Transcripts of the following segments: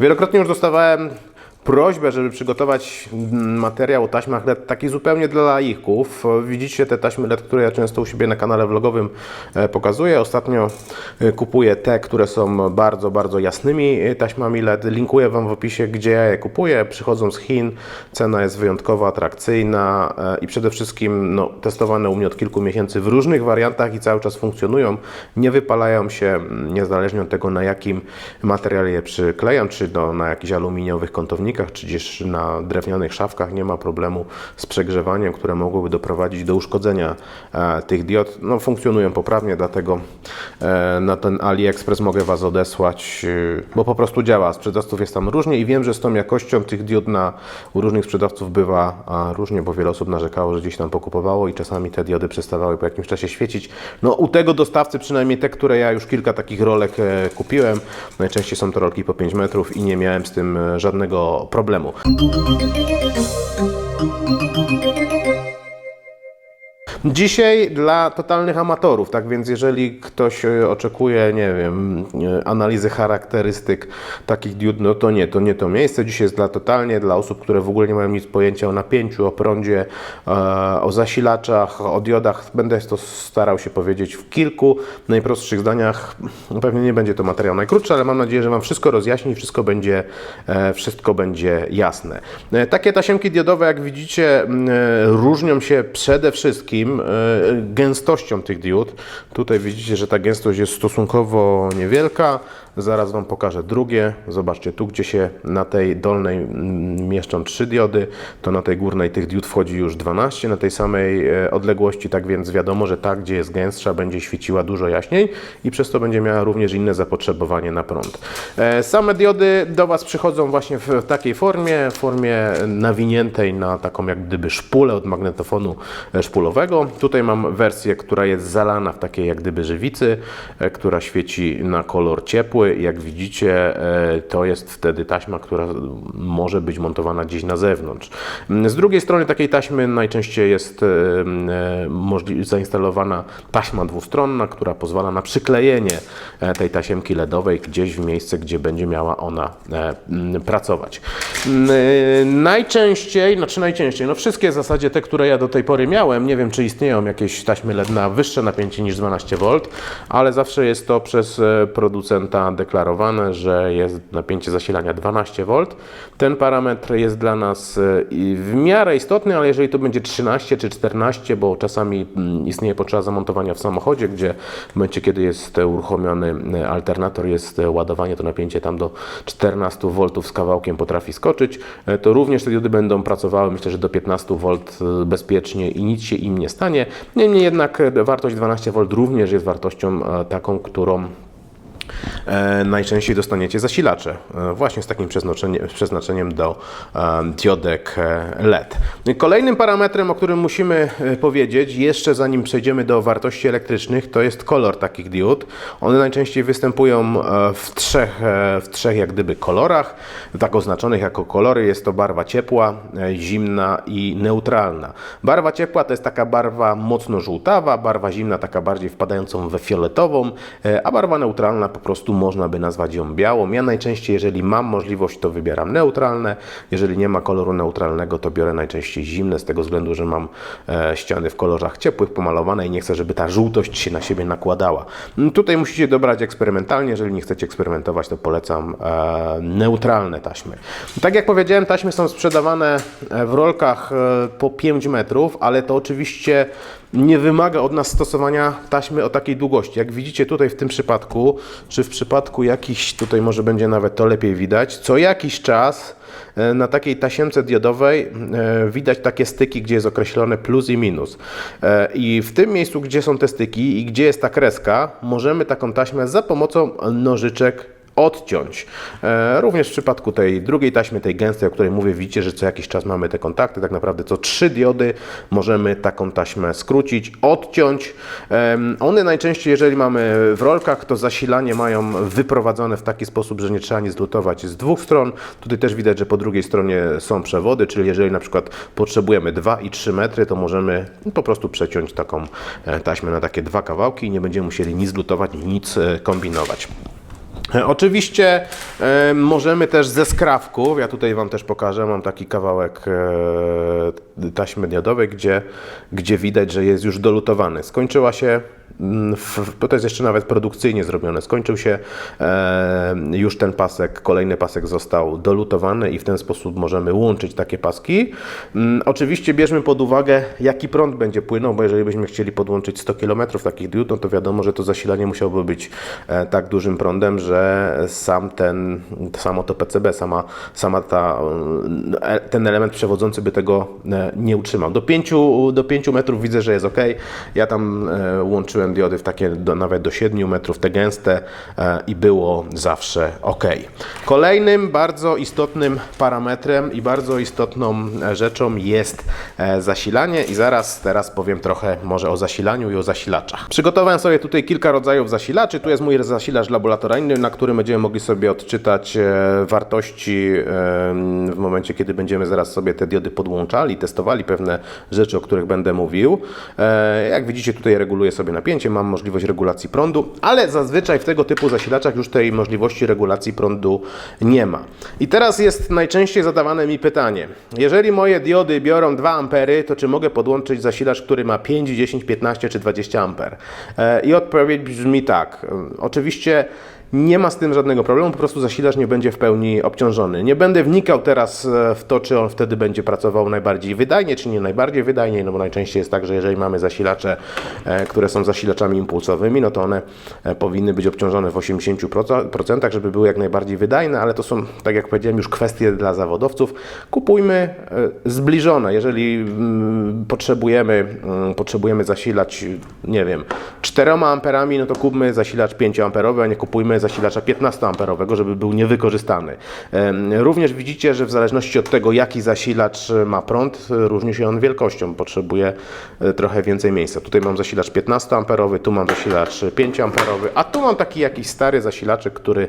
Wielokrotnie już dostawałem prośbę, żeby przygotować materiał o taśmach LED taki zupełnie dla laików. Widzicie te taśmy LED, które ja często u siebie na kanale vlogowym e, pokazuję. Ostatnio e, kupuję te, które są bardzo, bardzo jasnymi e, taśmami LED. Linkuję Wam w opisie, gdzie ja je kupuję. Przychodzą z Chin, cena jest wyjątkowo atrakcyjna i przede wszystkim no, testowane u mnie od kilku miesięcy w różnych wariantach i cały czas funkcjonują. Nie wypalają się mm, niezależnie od tego, na jakim materiale je przyklejam, czy do, na jakichś aluminiowych kątownikach, czy gdzieś na drewnianych szafkach. Nie ma problemu z przegrzewaniem, które mogłyby doprowadzić do uszkodzenia e, tych diod. No, funkcjonują poprawnie, dlatego e, na ten AliExpress mogę Was odesłać, e, bo po prostu działa. Sprzedawców jest tam różnie i wiem, że z tą jakością tych diod na, u różnych sprzedawców bywa różnie, bo wiele osób narzekało, że gdzieś tam pokupowało i czasami te diody przestawały po jakimś czasie świecić. No u tego dostawcy, przynajmniej te, które ja już kilka takich rolek kupiłem, najczęściej są to rolki po 5 metrów i nie miałem z tym żadnego problemu. Dzisiaj dla totalnych amatorów, tak więc jeżeli ktoś e, oczekuje, nie wiem, e, analizy charakterystyk takich diod, no to nie, to nie to miejsce. Dzisiaj jest dla totalnie, dla osób, które w ogóle nie mają nic pojęcia o napięciu, o prądzie, e, o zasilaczach, o diodach. Będę to starał się powiedzieć w kilku najprostszych zdaniach. No, Pewnie nie będzie to materiał najkrótszy, ale mam nadzieję, że Wam wszystko rozjaśni wszystko będzie, wszystko będzie jasne. Takie tasiemki diodowe, jak widzicie, różnią się przede wszystkim e, gęstością tych diod. Tutaj widzicie, że ta gęstość jest stosunkowo niewielka. Zaraz Wam pokażę drugie. Zobaczcie, tu gdzie się na tej dolnej mieszczą trzy diody, to na tej górnej tych diod wchodzi już 12 na tej samej e, odległości, tak więc wiadomo, że ta, gdzie jest gęstsza, będzie świeciła dużo jaśniej i przez to będzie miała również inne zapotrzebowanie na prąd. E, Same diody do Was przychodzą właśnie w takiej formie, formie nawiniętej na taką jak gdyby szpulę od magnetofonu e, szpulowego. Tutaj mam wersję, która jest zalana w takiej jak gdyby żywicy, która świeci na kolor ciepły. Jak widzicie, e, to jest wtedy taśma, która może być montowana gdzieś na zewnątrz. Z drugiej strony takiej taśmy najczęściej jest e, e, zainstalowana taśma dwustronna, która pozwala na przyklejenie tej tasiemki LEDowej gdzieś w miejsce, gdzie będzie miała ona pracować. Najczęściej, znaczy najczęściej, no wszystkie w zasadzie te, które ja do tej pory miałem, nie wiem czy istnieją jakieś taśmy LED na wyższe napięcie niż 12V, ale zawsze jest to przez producenta deklarowane, że jest napięcie zasilania 12V. Ten parametr jest dla nas i w miarę istotny, ale jeżeli to będzie 13 czy 14, bo czasami mm, istnieje potrzeba zamontowania w samochodzie, gdzie w momencie, kiedy jest uruchomiony e, alternator, jest e, ładowanie, to napięcie tam do 14 V z kawałkiem potrafi skoczyć, e, to również te diody będą pracowały, myślę, że do 15 V e, bezpiecznie i nic się im nie stanie. Niemniej jednak e, wartość 12 V również jest wartością e, taką, którą najczęściej dostaniecie zasilacze, e, właśnie z takim przeznaczeniem, do e, diodek e, LED. Kolejnym parametrem, o którym musimy e, powiedzieć, jeszcze zanim przejdziemy do wartości elektrycznych, to jest kolor takich diod. One najczęściej występują e, w trzech, e, w trzech jak gdyby kolorach, tak oznaczonych jako kolory. Jest to barwa ciepła, e, zimna i neutralna. Barwa ciepła to jest taka barwa mocno żółtawa, barwa zimna taka bardziej wpadającą we fioletową, e, a barwa neutralna po prostu można by nazwać ją białą. Ja najczęściej, jeżeli mam możliwość, to wybieram neutralne. Jeżeli nie ma koloru neutralnego, to biorę najczęściej zimne, z tego względu, że mam e, ściany w kolorach ciepłych, pomalowane i nie chcę, żeby ta żółtość się na siebie nakładała. Mm, Tutaj musicie dobrać eksperymentalnie. Jeżeli nie chcecie eksperymentować, to polecam e, neutralne taśmy. Tak jak powiedziałem, taśmy są sprzedawane e, w rolkach po 5 metrów, ale to oczywiście nie wymaga od nas stosowania taśmy o takiej długości. Jak widzicie tutaj w tym przypadku, czy w przypadku jakichś, tutaj może będzie nawet to lepiej widać, co jakiś czas e, na takiej tasiemce diodowej e, widać takie styki, gdzie jest określone plus i minus. E, I w tym miejscu, gdzie są te styki i gdzie jest ta kreska, możemy taką taśmę za pomocą nożyczek odciąć. E, również w przypadku tej drugiej taśmy, tej gęstej, o której mówię, widzicie, że co jakiś czas mamy te kontakty. Tak naprawdę co trzy diody możemy taką taśmę skrócić, odciąć. One najczęściej, jeżeli mamy w rolkach, to zasilanie mają wyprowadzone w taki sposób, że nie trzeba nic lutować z dwóch stron. Tutaj też widać, że po drugiej stronie są przewody, czyli jeżeli na przykład potrzebujemy 2 i 3 metry, to możemy po prostu przeciąć taką e, taśmę na takie dwa kawałki i nie będziemy musieli nic lutować, nic e, kombinować. Oczywiście możemy też ze skrawków, ja tutaj Wam też pokażę, mam taki kawałek e, taśmy diodowej, gdzie, gdzie widać, że jest już dolutowany. Skończyła się, mm, w, to jest jeszcze nawet produkcyjnie zrobione, skończył się e, już ten pasek, kolejny pasek został dolutowany i w ten sposób możemy łączyć takie paski. Mm, Oczywiście bierzmy pod uwagę, jaki prąd będzie płynął, bo jeżeli byśmy chcieli podłączyć 100 km takich diod, no to wiadomo, że to zasilanie musiałoby być e, tak dużym prądem, że sam ten, samo to PCB, sama, sama ta, e, ten element przewodzący by tego e, nie utrzymał. Do 5, do 5 metrów widzę, że jest ok. Ja tam e, łączyłem diody w takie do, nawet do 7 metrów, te gęste e, i było zawsze ok. Kolejnym bardzo istotnym parametrem i bardzo istotną e, rzeczą jest zasilanie i zaraz teraz powiem trochę może o zasilaniu i o zasilaczach. Przygotowałem sobie tutaj kilka rodzajów zasilaczy. Tu jest mój zasilacz laboratoryjny, na którym będziemy mogli sobie odczytać wartości w momencie, kiedy będziemy zaraz sobie te diody podłączali, testowali pewne rzeczy, o których będę mówił. E, Jak widzicie, tutaj reguluję sobie napięcie, mam możliwość regulacji prądu, ale zazwyczaj w tego typu zasilaczach już tej możliwości regulacji prądu nie ma. I teraz jest najczęściej zadawane mi pytanie: jeżeli moje diody biorą 2 ampery, to czy mogę podłączyć zasilacz, który ma 5, 10, 15 czy 20 amper? E, I odpowiedź brzmi tak. Oczywiście nie ma z tym żadnego problemu, po prostu zasilacz nie będzie w pełni obciążony. Nie będę wnikał teraz e, w to, czy on wtedy będzie pracował najbardziej wydajnie, czy nie najbardziej wydajnie, no bo najczęściej jest tak, że jeżeli mamy zasilacze, e, które są zasilaczami impulsowymi, no to one e, powinny być obciążone w 80%, żeby były jak najbardziej wydajne, ale to są, tak jak powiedziałem, już kwestie dla zawodowców. Kupujmy zbliżone. Jeżeli mm, potrzebujemy, mm, potrzebujemy zasilać, nie wiem, 4 amperami, no to kupmy zasilacz 5 amperowy, a nie kupujmy zasilacza 15 amperowego, żeby był niewykorzystany. Również widzicie, że w zależności od tego, jaki zasilacz ma prąd, różni się on wielkością, potrzebuje e, trochę więcej miejsca. Tutaj mam zasilacz 15 amperowy, tu mam zasilacz 5 amperowy, a tu mam taki jakiś stary zasilaczek, który,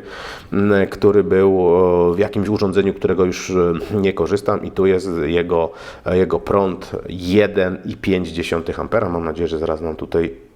który był w jakimś urządzeniu, którego już e, nie korzystam i tu jest jego, jego prąd 1,5 ampera. Mam nadzieję, że zaraz nam tutaj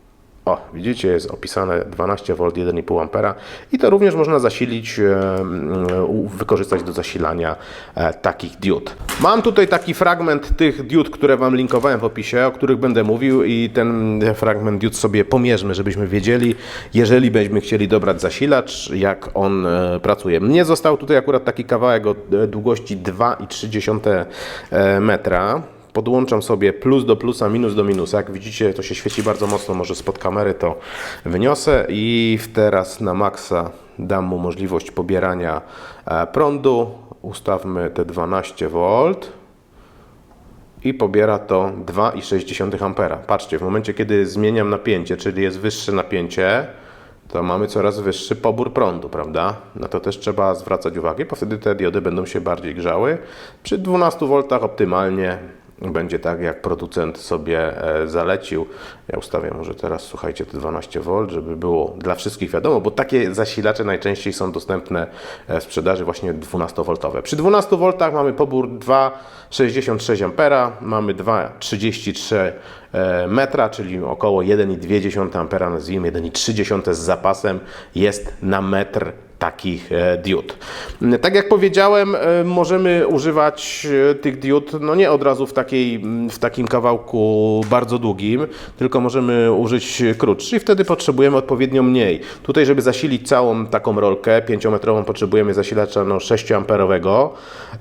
o, widzicie, jest opisane 12 V 1,5 ampera i to również można zasilić, e, mm, wykorzystać do zasilania e, takich diod. Mam tutaj taki fragment tych diod, które Wam linkowałem w opisie, o których będę mówił i ten fragment diod sobie pomierzmy, żebyśmy wiedzieli, jeżeli będziemy chcieli dobrać zasilacz, jak on e, pracuje. Mnie został tutaj akurat taki kawałek o długości 2,3 e, metra. Podłączam sobie plus do plusa, minus do minusa. Jak widzicie, to się świeci bardzo mocno, może spod kamery to wyniosę i teraz na maksa dam mu możliwość pobierania e, prądu. Ustawmy te 12 V i pobiera to 2,6 ampera. Patrzcie, w momencie kiedy zmieniam napięcie, czyli jest wyższe napięcie, to mamy coraz wyższy pobór prądu, prawda? Na to też trzeba zwracać uwagę, bo wtedy te diody będą się bardziej grzały. Przy 12 V optymalnie będzie tak, jak producent sobie e, zalecił. Ja ustawię może teraz, słuchajcie, te 12 V, żeby było dla wszystkich wiadomo, bo takie zasilacze najczęściej są dostępne e, w sprzedaży właśnie 12V. Przy 12 V mamy pobór 2,66 ampera, mamy 2,33 e, metra, czyli około 1,2 ampera, nazwijmy 1,3 z zapasem jest na metr takich e, diod. Tak jak powiedziałem, e, możemy używać e, tych diod no nie od razu w, takiej, w takim kawałku bardzo długim, tylko możemy użyć krótszy i wtedy potrzebujemy odpowiednio mniej. Tutaj, żeby zasilić całą taką rolkę 5-metrową potrzebujemy zasilacza no, 6-amperowego,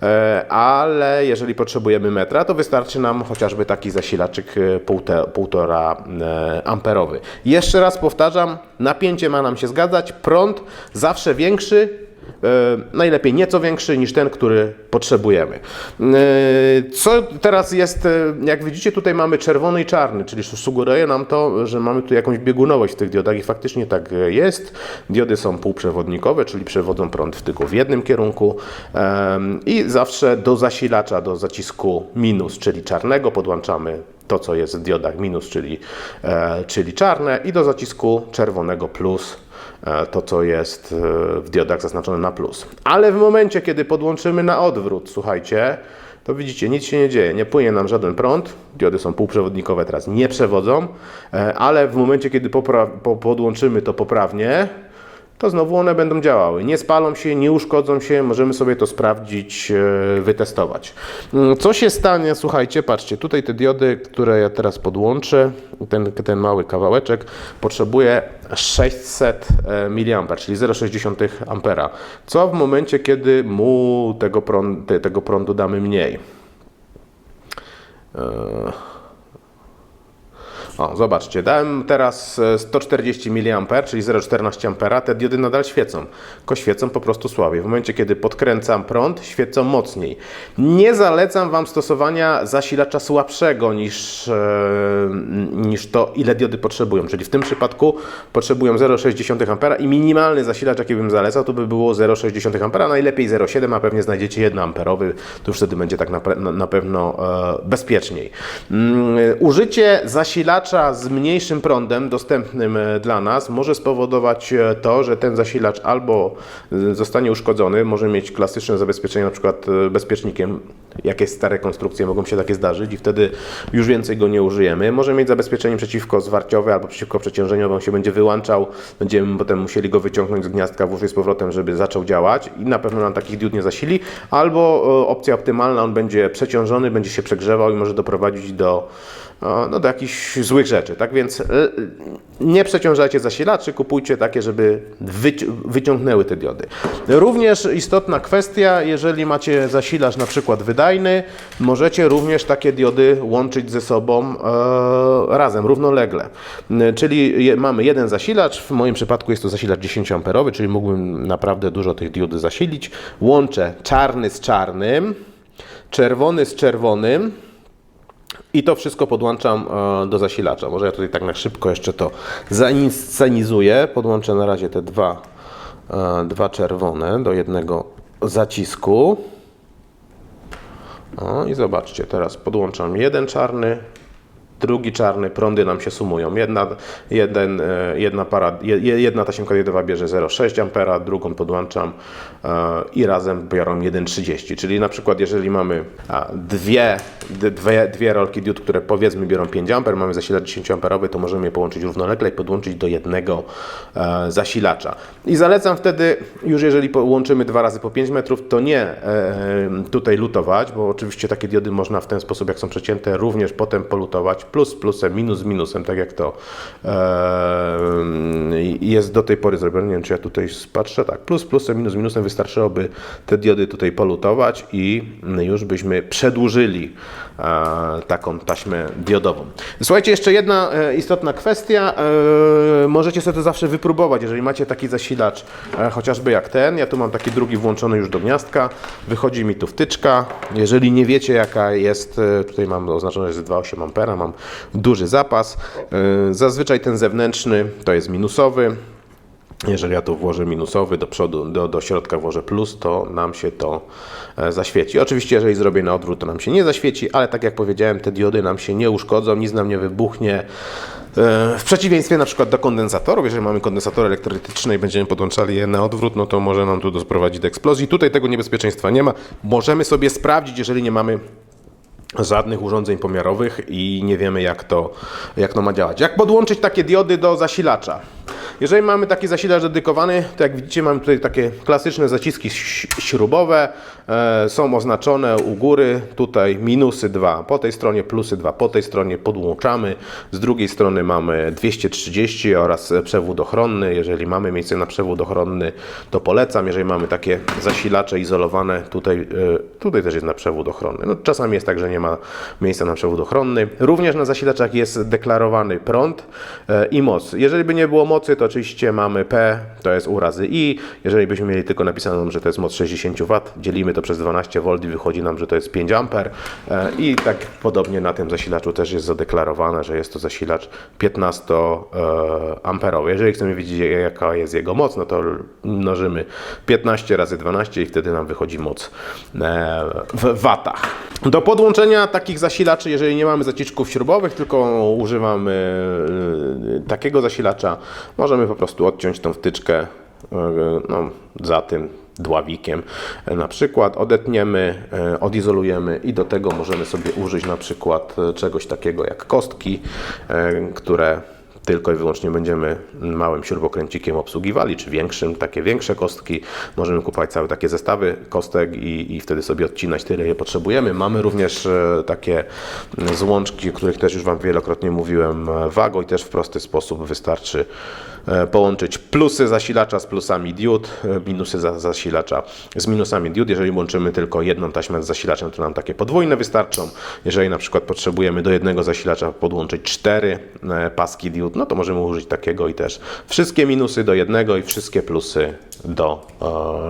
e, ale jeżeli potrzebujemy metra, to wystarczy nam chociażby taki zasilaczyk półte- 1,5 e, amperowy. Jeszcze raz powtarzam, napięcie ma nam się zgadzać, prąd zawsze większy, e, najlepiej nieco większy niż ten, który potrzebujemy. E, Co teraz jest, e, jak widzicie, tutaj mamy czerwony i czarny, czyli sugeruje nam to, że mamy tu jakąś biegunowość w tych diodach i faktycznie tak jest. Diody są półprzewodnikowe, czyli przewodzą prąd tylko w jednym kierunku i zawsze do zasilacza, do zacisku minus, czyli czarnego podłączamy to, co jest w diodach minus, czyli, czyli czarne i do zacisku czerwonego plus to, co jest e, w diodach zaznaczone na plus. Ale w momencie, kiedy podłączymy na odwrót, słuchajcie, to widzicie, nic się nie dzieje, nie płynie nam żaden prąd, diody są półprzewodnikowe, teraz nie przewodzą, e, ale w momencie, kiedy podłączymy to poprawnie, to znowu one będą działały. Nie spalą się, nie uszkodzą się, możemy sobie to sprawdzić, e, wytestować. Mm, Co się stanie, słuchajcie, patrzcie, tutaj te diody, które ja teraz podłączę, ten, ten mały kawałeczek, potrzebuje 600 mA, czyli 0,6 A. Co w momencie, kiedy mu tego, prąd, te- tego prądu damy mniej? E, O, zobaczcie, dałem teraz e, 140 mA, czyli 0,14 A, te diody nadal świecą, tylko świecą po prostu słabiej. W momencie, kiedy podkręcam prąd, świecą mocniej. Nie zalecam Wam stosowania zasilacza słabszego niż, e, niż to, ile diody potrzebują, czyli w tym przypadku potrzebują 0,6 A i minimalny zasilacz, jaki bym zalecał, to by było 0,6 A, najlepiej 0,7, a pewnie znajdziecie 1 amperowy, to już wtedy będzie tak na, na, na pewno e, bezpieczniej. Mm, użycie zasilacza z mniejszym prądem dostępnym e, dla nas może spowodować e, to, że ten zasilacz albo e, zostanie uszkodzony, może mieć klasyczne zabezpieczenie, na przykład bezpiecznikiem, jakieś stare konstrukcje mogą się takie zdarzyć i wtedy już więcej go nie użyjemy. Może mieć zabezpieczenie przeciwko zwarciowe albo przeciwko przeciążeniu, on się będzie wyłączał, będziemy potem musieli go wyciągnąć z gniazdka, włożyć z powrotem, żeby zaczął działać i na pewno nam takich diod nie zasili. Albo opcja optymalna, on będzie przeciążony, będzie się przegrzewał i może doprowadzić do, no, do jakichś złych rzeczy. Tak więc e, nie przeciążajcie zasilaczy, kupujcie takie, żeby wyci- wyciągnęły te diody. Również istotna kwestia, jeżeli macie zasilacz na przykład wydajny, możecie również takie diody łączyć ze sobą e, razem, równolegle. N- Czyli mamy jeden zasilacz, w moim przypadku jest to zasilacz 10 amperowy, czyli mógłbym naprawdę dużo tych diod zasilić. Łączę czarny z czarnym, czerwony z czerwonym. I to wszystko podłączam e, do zasilacza. Może ja tutaj tak na szybko jeszcze to zainscenizuję. Podłączę na razie te dwa, e, dwa czerwone do jednego zacisku. O, I zobaczcie, teraz podłączam jeden czarny, drugi czarny, prądy nam się sumują. Jedna, jeden, e, jedna, para, je- jedna diodowa bierze 0,6 A, drugą podłączam e, i razem biorą 1,30. Czyli na przykład jeżeli mamy dwie, dwie, dwie rolki diod, które powiedzmy biorą 5 A, mamy zasilacz 10 A, to możemy je połączyć równolegle i podłączyć do jednego e, zasilacza. I zalecam wtedy, już jeżeli połączymy dwa razy po 5 metrów, to nie tutaj lutować, bo oczywiście takie diody można w ten sposób, jak są przecięte, również potem polutować, plus plusem, minus minusem, tak jak to e, jest do tej pory zrobione. Nie wiem, czy ja tutaj patrzę, tak, plus plusem, minus minusem wystarczyłoby te diody tutaj polutować i już byśmy przedłużyli e, taką taśmę diodową. Słuchajcie, jeszcze jedna e, istotna kwestia. Możecie sobie to zawsze wypróbować, jeżeli macie taki zasilacz, chociażby jak ten. Ja tu mam taki drugi włączony już do gniazdka. Wychodzi mi tu wtyczka. Jeżeli nie wiecie jaka jest, tutaj mam oznaczone, że jest 2,8 ampera, mam duży zapas. E, zazwyczaj ten zewnętrzny to jest minusowy. Jeżeli ja tu włożę minusowy, do przodu, do, do środka włożę plus, to nam się to e, zaświeci. Oczywiście, jeżeli zrobię na odwrót, to nam się nie zaświeci, ale tak jak powiedziałem, te diody nam się nie uszkodzą, nic nam nie wybuchnie. E, W przeciwieństwie na przykład do kondensatorów, jeżeli mamy kondensatory elektryczne i będziemy podłączali je na odwrót, no to może nam tu doprowadzić do eksplozji. Tutaj tego niebezpieczeństwa nie ma. Możemy sobie sprawdzić, jeżeli nie mamy żadnych urządzeń pomiarowych i nie wiemy jak to, jak to ma działać. Jak podłączyć takie diody do zasilacza? Jeżeli mamy taki zasilacz dedykowany, to jak widzicie mamy tutaj takie klasyczne zaciski śrubowe, e, są oznaczone u góry, tutaj minusy 2, po tej stronie plusy 2, po tej stronie podłączamy, z drugiej strony mamy 230 oraz przewód ochronny, jeżeli mamy miejsce na przewód ochronny, to polecam, jeżeli mamy takie zasilacze izolowane, tutaj, e, tutaj też jest na przewód ochronny. No, czasami jest tak, że nie ma miejsca na przewód ochronny. Również na zasilaczach jest deklarowany prąd e, i moc. Jeżeli by nie było mocy, to oczywiście mamy P, to jest U razy I. Jeżeli byśmy mieli tylko napisaną, że to jest moc 60 W, dzielimy to przez 12 V i wychodzi nam, że to jest 5 A. E, I tak podobnie na tym zasilaczu też jest zadeklarowane, że jest to zasilacz 15 e, amperowy. Jeżeli chcemy wiedzieć, jaka jest jego moc, no to mnożymy 15 razy 12 i wtedy nam wychodzi moc e, w watach. Do podłączenia takich zasilaczy, jeżeli nie mamy zacisków śrubowych, tylko używamy takiego zasilacza, możemy po prostu odciąć tą wtyczkę e, no, za tym dławikiem. E, Na przykład odetniemy, e, odizolujemy i do tego możemy sobie użyć na przykład czegoś takiego jak kostki, które tylko i wyłącznie będziemy małym śrubokręcikiem obsługiwali, czy większym, takie większe kostki. Możemy kupować całe takie zestawy kostek i, i wtedy sobie odcinać tyle, ile potrzebujemy. Mamy również e, takie mm, złączki, o których też już Wam wielokrotnie mówiłem, e, Wago i też w prosty sposób wystarczy e, połączyć plusy zasilacza z plusami diod, minusy za, zasilacza z minusami diod. Jeżeli łączymy tylko jedną taśmę z zasilaczem, to nam takie podwójne wystarczą. Jeżeli na przykład potrzebujemy do jednego zasilacza podłączyć cztery paski diod, no to możemy użyć takiego i też wszystkie minusy do jednego i wszystkie plusy do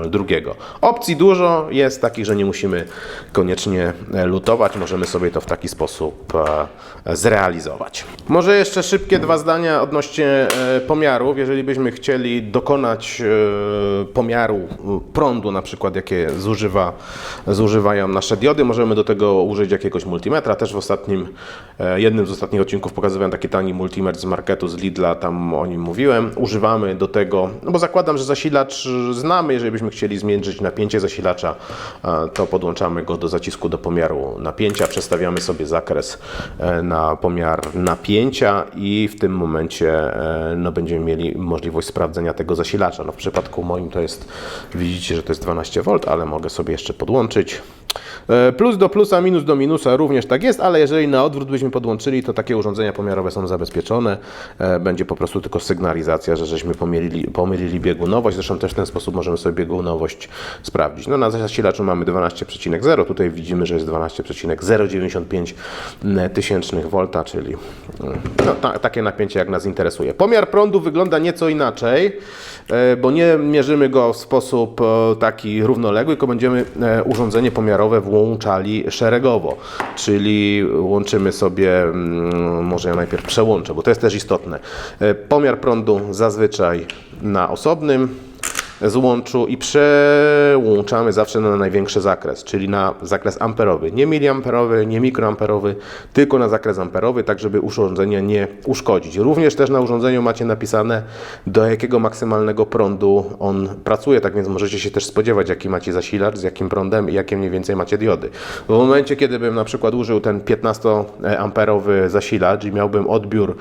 e, drugiego. Opcji dużo jest takich, że nie musimy koniecznie e, lutować, możemy sobie to w taki sposób e, zrealizować. Może jeszcze szybkie dwa zdania odnośnie e, pomiarów. Jeżeli byśmy chcieli dokonać e, pomiaru m, prądu, na przykład jakie zużywa, zużywają nasze diody, możemy do tego użyć jakiegoś multimetra. Też w ostatnim, e, jednym z ostatnich odcinków pokazywałem taki tani multimetr z marketu, z Lidla, tam o nim mówiłem. Używamy do tego, no bo zakładam, że zasilacz znamy, jeżeli byśmy chcieli zmierzyć napięcie zasilacza, to podłączamy go do zacisku do pomiaru napięcia, przestawiamy sobie zakres e, na pomiar napięcia i w tym momencie e, no, będziemy mieli możliwość sprawdzenia tego zasilacza. No, w przypadku moim to jest, widzicie, że to jest 12 V, ale mogę sobie jeszcze podłączyć. E, Plus do plusa, minus do minusa również tak jest, ale jeżeli na odwrót byśmy podłączyli, to takie urządzenia pomiarowe są zabezpieczone. E, Będzie po prostu tylko sygnalizacja, że żeśmy pomylili, pomylili biegunowość. Zresztą też w ten sposób możemy sobie biegunowość sprawdzić. No, na zasilaczu mamy 12,0. Tutaj widzimy, że jest 12,095 tysięcznych volta, czyli mm, no, ta, takie napięcie jak nas interesuje. Pomiar prądu wygląda nieco inaczej, e, bo nie mierzymy go w sposób e, taki równoległy, tylko będziemy e, urządzenie pomiarowe włączali szeregowo, czyli łączymy sobie, mm, może ja najpierw przełączę, bo to jest też istotne. E, Pomiar prądu zazwyczaj na osobnym złączu i przełączamy zawsze na największy zakres, czyli na zakres amperowy, nie miliamperowy, nie mikroamperowy, tylko na zakres amperowy, tak żeby urządzenia nie uszkodzić. Również też na urządzeniu macie napisane do jakiego maksymalnego prądu on pracuje, tak więc możecie się też spodziewać jaki macie zasilacz, z jakim prądem i jakie mniej więcej macie diody. W momencie, kiedy bym na przykład użył ten 15 amperowy zasilacz i miałbym odbiór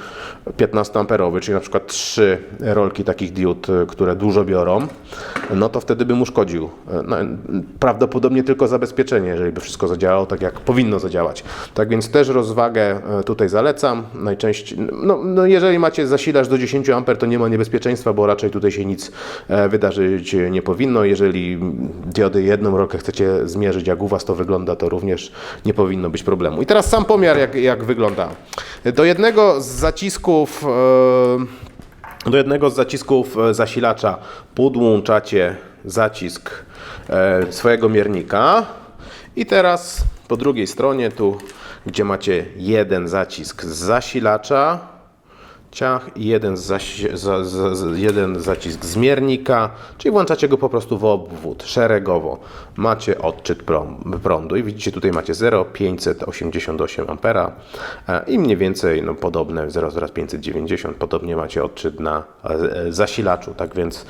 15 amperowy, czyli na przykład trzy rolki takich diod, które dużo biorą, no to wtedy bym uszkodził. No, prawdopodobnie tylko zabezpieczenie, jeżeli by wszystko zadziałało tak, jak powinno zadziałać. Tak więc też rozwagę e, tutaj zalecam. Najczęściej, no, no jeżeli macie zasilacz do 10 A, to nie ma niebezpieczeństwa, bo raczej tutaj się nic e, wydarzyć nie powinno. Jeżeli diody jedną rolkę chcecie zmierzyć, jak u Was to wygląda, to również nie powinno być problemu. I teraz sam pomiar, jak, jak wygląda. Do jednego z zacisków e, do jednego z zacisków e, zasilacza podłączacie zacisk e, swojego miernika. I teraz po drugiej stronie tu, gdzie macie jeden zacisk z zasilacza, ciach i jeden, za, za, za, jeden zacisk zmiernika, czyli włączacie go po prostu w obwód szeregowo. Macie odczyt prądu i widzicie tutaj macie 0,588 A e, i mniej więcej no, podobne 0,590 podobnie macie odczyt na e, zasilaczu, tak więc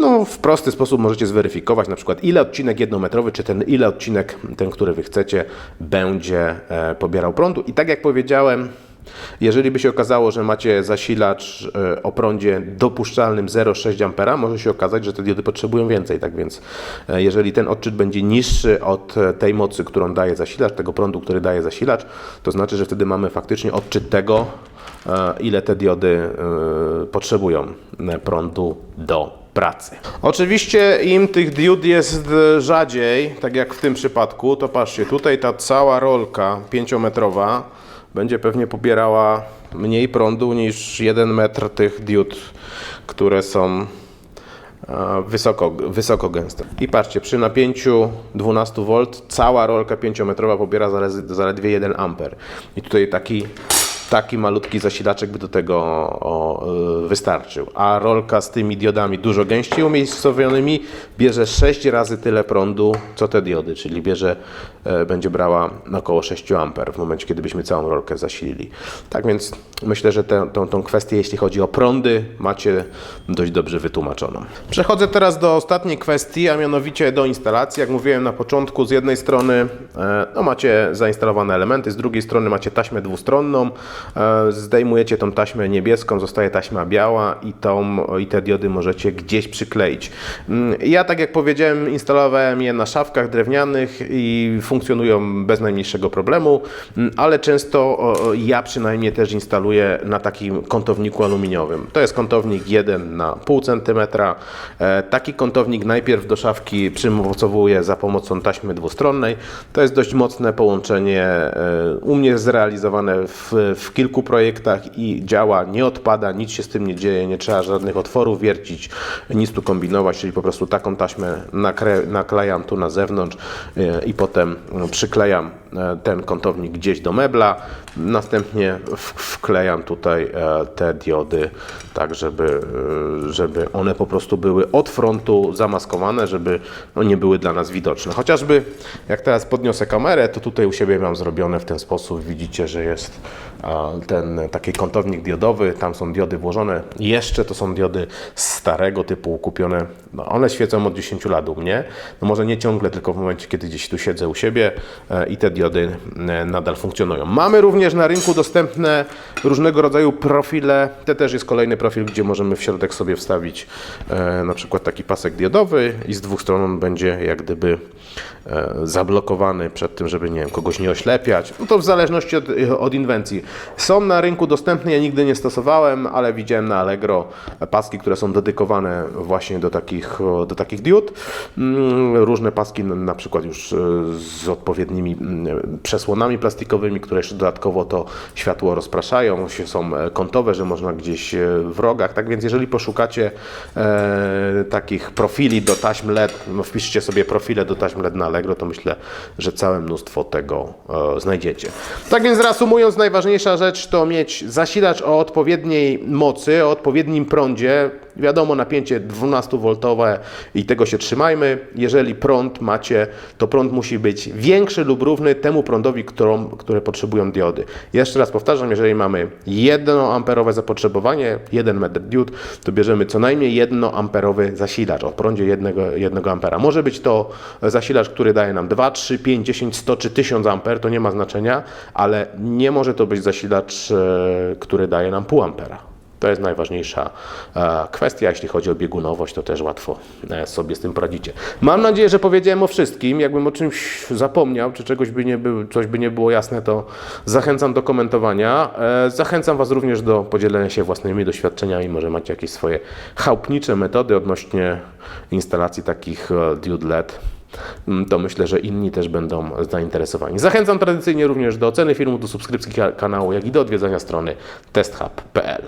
no, w prosty sposób możecie zweryfikować na przykład ile odcinek jednometrowy, czy ten ile odcinek, ten który wy chcecie, będzie e, pobierał prądu i tak jak powiedziałem, jeżeli by się okazało, że macie zasilacz e, o prądzie dopuszczalnym 0,6 A, może się okazać, że te diody potrzebują więcej. Tak więc, e, jeżeli ten odczyt będzie niższy od e, tej mocy, którą daje zasilacz, tego prądu, który daje zasilacz, to znaczy, że wtedy mamy faktycznie odczyt tego, ile te diody potrzebują prądu do pracy. Oczywiście im tych diod jest rzadziej, tak jak w tym przypadku, to patrzcie, tutaj ta cała rolka 5-metrowa będzie pewnie pobierała mniej prądu niż 1 metr tych diod, które są e, wysoko, wysoko gęste. I patrzcie, przy napięciu 12 V cała rolka 5-metrowa pobiera zaledwie 1 A. I tutaj taki taki malutki zasilaczek by do tego o, y, wystarczył. A rolka z tymi diodami dużo gęściej umiejscowionymi bierze 6 razy tyle prądu, co te diody, czyli bierze, e, będzie brała około 6 A w momencie, kiedy byśmy całą rolkę zasilili. Tak więc myślę, że tę, kwestię, jeśli chodzi o prądy, macie dość dobrze wytłumaczoną. Przechodzę teraz do ostatniej kwestii, a mianowicie do instalacji. Jak mówiłem na początku, z jednej strony e, no, macie zainstalowane elementy, z drugiej strony macie taśmę dwustronną. E, zdejmujecie tą taśmę niebieską, zostaje taśma biała i, tą, i te diody możecie gdzieś przykleić. Mm, Ja, tak jak powiedziałem, instalowałem je na szafkach drewnianych i funkcjonują bez najmniejszego problemu, mm, ale często ja przynajmniej też instaluję na takim kątowniku aluminiowym. To jest kątownik 1 na pół centymetra. E, Taki kątownik najpierw do szafki przymocowuję za pomocą taśmy dwustronnej. To jest dość mocne połączenie. e, U mnie zrealizowane w, w kilku projektach i działa, nie odpada, nic się z tym nie dzieje, nie trzeba żadnych otworów wiercić, nic tu kombinować, czyli po prostu taką taśmę naklejam tu na zewnątrz e, i potem przyklejam e, ten kątownik gdzieś do mebla. Następnie wklejam tutaj e, te diody, tak żeby, e, żeby one po prostu były od frontu zamaskowane, żeby no, nie były dla nas widoczne. Chociażby jak teraz podniosę kamerę, to tutaj u siebie mam zrobione w ten sposób. Widzicie, że jest ten taki kątownik diodowy, tam są diody włożone. Jeszcze to są diody starego typu kupione. No, one świecą od 10 lat u mnie. No, może nie ciągle, tylko w momencie, kiedy gdzieś tu siedzę u siebie e, i te diody nadal funkcjonują. Mamy również na rynku dostępne różnego rodzaju profile. To też jest kolejny profil, gdzie możemy w środek sobie wstawić e, na przykład taki pasek diodowy i z dwóch stron on będzie jak gdyby e, zablokowany przed tym, żeby nie wiem, kogoś nie oślepiać. No to w zależności od, od inwencji. Są na rynku dostępne, ja nigdy nie stosowałem, ale widziałem na Allegro paski, które są dedykowane właśnie do takich, do takich diod. Mm, Różne paski, na przykład już e, z odpowiednimi mm, przesłonami plastikowymi, które jeszcze dodatkowo to światło rozpraszają, są e, kątowe, że można gdzieś e, w rogach. Tak więc jeżeli poszukacie e, takich profili do taśm LED, no wpiszcie sobie profile do taśm LED na Allegro, to myślę, że całe mnóstwo tego e, znajdziecie. Tak więc reasumując, najważniejsza rzecz to mieć zasilacz o odpowiedniej mocy, o odpowiednim prądzie. Wiadomo, napięcie 12V i tego się trzymajmy. Jeżeli prąd macie, to prąd musi być większy lub równy temu prądowi, którą, które potrzebują diody. Jeszcze raz powtarzam, jeżeli mamy 1A zapotrzebowanie, 1 metr diod, to bierzemy co najmniej 1A zasilacz o prądzie 1, 1 A. Może być to zasilacz, który daje nam 2, 3, 5, 10, 100 czy 1000 A, to nie ma znaczenia, ale nie może to być zasilacz, e, który daje nam pół ampera. To jest najważniejsza e, kwestia. Jeśli chodzi o biegunowość, to też łatwo e, sobie z tym poradzicie. Mam nadzieję, że powiedziałem o wszystkim. Jakbym o czymś zapomniał, czy czegoś by nie coś by nie było jasne, to zachęcam do komentowania. E, Zachęcam Was również do podzielenia się własnymi doświadczeniami. Może macie jakieś swoje chałupnicze metody odnośnie instalacji takich diod LED Mm, to myślę, że inni też będą zainteresowani. Zachęcam tradycyjnie również do oceny filmu, do subskrypcji ka- kanału, jak i do odwiedzania strony testhub.pl.